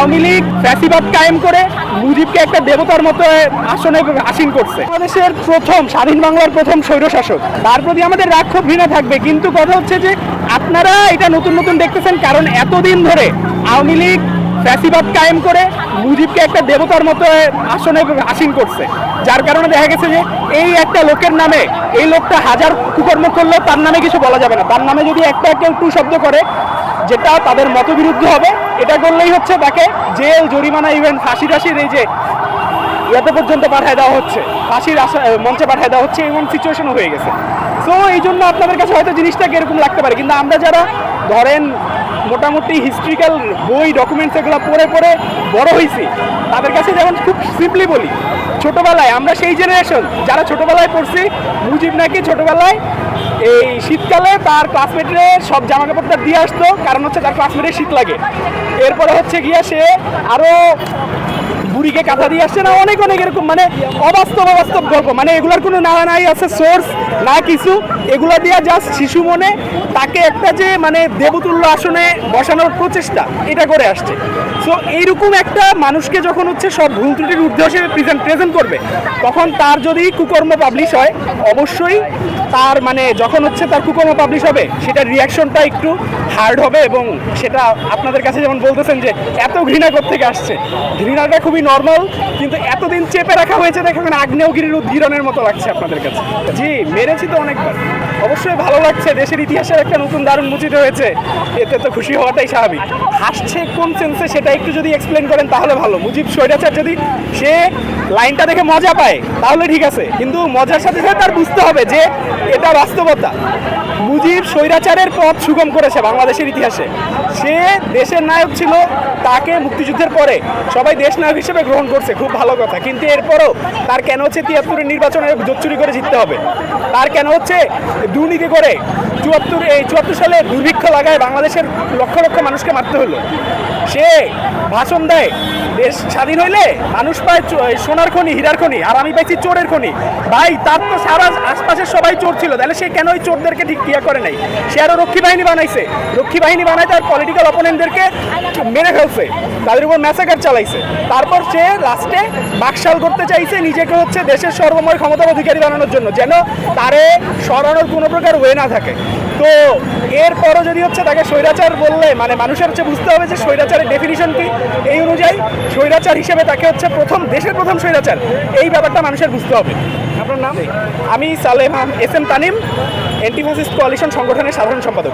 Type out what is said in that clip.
আওয়ামী লীগ ফ্যাসিবাদ কায়েম করে মুজিবকে একটা দেবতার মতো আসনে আসীন করছে। বাংলাদেশের প্রথম, স্বাধীন বাংলার প্রথম স্বৈরশাসক। তার প্রতি আমাদের রাগ খুব ঘৃণা থাকবে, কিন্তু কথা হচ্ছে যে আপনারা এটা নতুন নতুন দেখতেছেন, কারণ এতদিন ধরে আওয়ামী লীগ ফ্যাসিবাদ কায়েম করে মুজিবকে একটা দেবতার মতো আসনে আসীন করছে। যার কারণে দেখা গেছে যে এই একটা লোকের নামে এই লোকটা হাজার কুকর্ম করলেও তার নামে কিছু বলা যাবে না। তার নামে যদি একটা কেউ টু শব্দ করে, যেটা তাদের মতবিরুদ্ধ হবে এটা করলেই হচ্ছে তাকে জেল, জরিমানা ইভেন ফাঁসি টাসির এই যে ইয়াতে পর্যন্ত পাঠায় দেওয়া হচ্ছে, ফাঁসির মঞ্চে পাঠায় দেওয়া হচ্ছে এমন সিচুয়েশনও হয়ে গেছে। সো এই জন্য আপনাদের কাছে হয়তো জিনিসটাকে এরকম লাগতে পারে, কিন্তু আমরা যারা ধরেন মোটামুটি হিস্ট্রিক্যাল বই ডকুমেন্টস এগুলো পড়ে পড়ে বড় হয়েছি তাদের কাছে যেমন খুব সিম্পলি বলি, ছোটোবেলায় আমরা সেই জেনারেশন যারা ছোটোবেলায় পড়ছি, মুজিব নাকি ছোটবেলায় এই শীতকালে তার ক্লাসমেটের সব জামা কাপড়টা দিয়ে আসতো, কারণ হচ্ছে তার ক্লাসমেটের শীত লাগে। এরপরে হচ্ছে গিয়ে সে আরও বুড়িকে কাঁথা দিয়ে আসছে না? অনেক অনেক এরকম মানে অবাস্তব অবাস্তব গল্প। মানে এগুলার কোনো না নাই আছে সোর্স না কিছু। এগুলা দিয়া জাস্ট শিশু মনে তাকে একটা যে মানে দেবতুল্য আসনে বসানোর প্রচেষ্টা, এটা করে আসছে। সো এইরকম একটা মানুষকে যখন হচ্ছে সব ভুল ত্রুটির ঊর্ধ্বে হিসেবে প্রেজেন্ট প্রেজেন্ট করবে, তখন তার যদি কুকর্ম পাবলিশ হয়, অবশ্যই তার মানে যখন হচ্ছে তার কুকর্ম পাবলিশ হবে, সেটার রিয়াকশনটা একটু হার্ড হবে এবং সেটা আপনাদের কাছে যেমন বলতেছেন যে এত ঘৃণা থেকে আসছে। ঘৃণাটা খুবই নর্মাল কিন্তু এতদিন চেপে রাখা হয়েছে দেখে মানে আগ্নেয়গিরির উদ্গীরণের মতো লাগছে আপনাদের কাছে। জি, মেরেছি তো অনেকবার। অবশ্যই ভালো লাগছে, দেশের ইতিহাসের একটা নতুন দারুণ মুচিত হয়েছে। এতে তো খুশি হওয়াটাই স্বাভাবিক। হাসছে কোন সেন্সে সেটা একটু যদি এক্সপ্লেন করেন, তাহলে ভালো। মুজিব স্বৈরাচার যদি সে লাইনটা দেখে মজা পায়, তাহলে ঠিক আছে। কিন্তু মজার সাথে সাথে তার বুঝতে হবে যে এটা বাস্তবতা। মুজিব স্বৈরাচারের পথ সুগম করেছে বাংলাদেশের ইতিহাসে। সে দেশের নায়ক ছিল, তাকে মুক্তিযুদ্ধের পরে সবাই দেশ নায়ক হিসেবে গ্রহণ করছে, খুব ভালো কথা। কিন্তু এরপরও তার কেন হচ্ছে তিয়াত্তরের নির্বাচনে জোচ্চুরি করে জিততে হবে? তার কেন হচ্ছে দুর্নীতি করে চুয়াত্তর, এই চুয়াত্তর সালে দুর্ভিক্ষ লাগায় বাংলাদেশের লক্ষ লক্ষ মানুষকে মারতে হলো। সে ভাষণ দেয়, দেশ স্বাধীন হইলে মানুষ পায় সোনার খনি, হীরার খনি, আর আমি পাইছি চোরের খনি। ভাই, তার তো সারা আশপাশের সবাই চোর ছিল, তাহলে সে কেন ওই চোরদেরকে ঠিক ক্রিয়া করে নাই? সে আরও রক্ষী বাহিনী বানাইছে। রক্ষী বাহিনী বানায় তার পলিটিক্যাল অপোনেন্টদেরকে মেরে ফেলছে, তাদের উপর ম্যাসাকার চালাইছে। তারপর সে লাস্টে বাকশাল করতে চাইছে নিজেকে হচ্ছে দেশের সর্বময় ক্ষমতার অধিকারী বানানোর জন্য, যেন তারে সরানোর কোনো প্রকার ওয়ে না থাকে। তো এরপরও যদি হচ্ছে তাকে স্বৈরাচার বললে মানে মানুষের হচ্ছে বুঝতে হবে যে স্বৈরাচারের ডেফিনিশন কি। এই অনুযায়ী স্বৈরাচার হিসেবে তাকে হচ্ছে প্রথম দেশের প্রথম স্বৈরাচার। এই ব্যাপারটা মানুষের বুঝতে হবে। আপনার নাম? আমি Salem S M Tanim antifascist coalition সংগঠনের সাধারণ সম্পাদক।